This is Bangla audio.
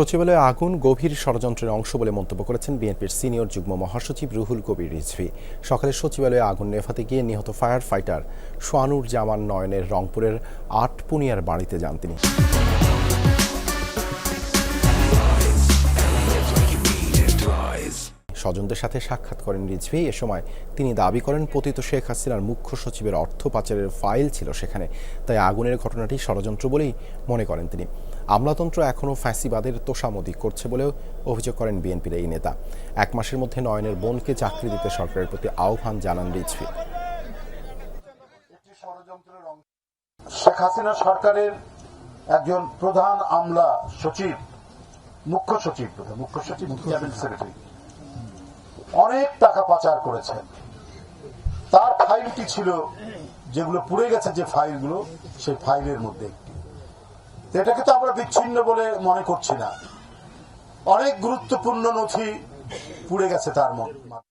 সচিবালয়ে আগুন গভীর ষড়যন্ত্রের অংশ বলে মন্তব্য করেছেন বিএনপির সিনিয়র যুগ্ম মহাসচিব রুহুল কবির রিজভি। সকালে সচিবালয়ে আগুন নেভাতে গিয়ে নিহত ফায়ার ফাইটার সোয়ানুর জামান নয়নের রংপুরের আটপুনিয়ার বাড়িতে যান তিনি। স্বজনদের সাথে সাক্ষাৎ করেন রিজভি। এ সময় তিনি দাবি করেন, পতিত শেখ হাসিনার মুখ্য সচিবের অর্থ পাচারের ফাইল ছিল সেখানে, তাই আগুনের ঘটনাটি ষড়যন্ত্র বলেই মনে করেন তিনি। আমলাতন্ত্র এখনও ফ্যাসিবাদের তোষামদি করছে বলেও অভিযোগ করেন বিএনপির এই নেতা। এক মাসের মধ্যে নয়নের বোনকে চাকরি দিতে সরকারের প্রতি আহ্বান জানান রিজভি। শেখ হাসিনা সরকারের একজন প্রধান আমলা সচিব, মুখ্য সচিব মুখ্য সচিব অনেক টাকা পাচার করেছেন। তার ফাইলটি ছিল, যেগুলো পুড়ে গেছে যে ফাইলগুলো, সেই ফাইলের মধ্যে একটি। এটাকে তো আমরা বিচ্ছিন্ন বলে মনে করছি না। অনেক গুরুত্বপূর্ণ নথি পুড়ে গেছে তার মধ্যে।